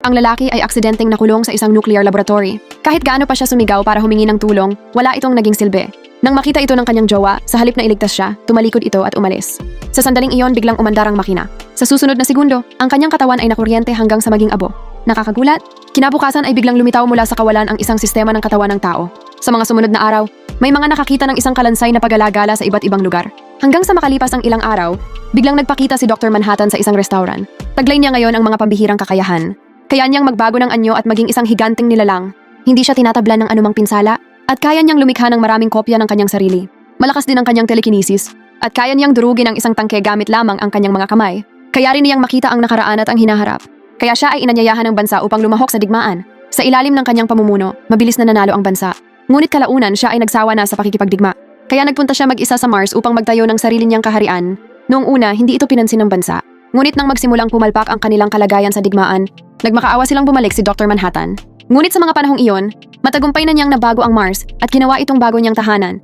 Ang lalaki ay aksidenteng nakulong sa isang nuclear laboratory. Kahit gaano pa siya sumigaw para humingi ng tulong, wala itong naging silbi. Nang makita ito ng kanyang jowa, sa halip na iligtas siya, tumalikod ito at umalis. Sa sandaling iyon, biglang umandar ang makina. Sa susunod na segundo, ang kanyang katawan ay nakuryente hanggang sa maging abo. Nakakagulat, kinabukasan ay biglang lumitaw mula sa kawalan ang isang sistema ng katawan ng tao. Sa mga sumunod na araw, may mga nakakita ng isang kalansay na pag-alagala sa iba't ibang lugar. Hanggang sa makalipas ang ilang araw, biglang nagpakita si Dr. Manhattan sa isang restaurant. Taglay niya ngayon ang mga pambihirang kakayahan. Kaya niyang magbago ng anyo at maging isang higanting nilalang. Hindi siya tinatablan ng anumang pinsala at kaya niyang lumikha ng maraming kopya ng kanyang sarili. Malakas din ang kanyang telekinesis at kaya niyang durugin ang isang tangke gamit lamang ang kanyang mga kamay. Kaya rin niyang makita ang nakaraan at ang hinaharap. Kaya siya ay inanyayahan ng bansa upang lumahok sa digmaan. Sa ilalim ng kanyang pamumuno, mabilis na nanalo ang bansa. Ngunit kalaunan siya ay nagsawa na sa pakikipagdigma. Kaya nagpunta siya mag-isa sa Mars upang magtayo ng sarili niyang kaharian. Noong una, hindi ito pinansin ng bansa. Ngunit nang magsimulang pumalpak ang kanilang kalagayan sa digmaan, nagmakaawa silang bumalik si Dr. Manhattan. Ngunit sa mga panahong iyon, matagumpay na niyang nabago ang Mars at ginawa itong bago niyang tahanan.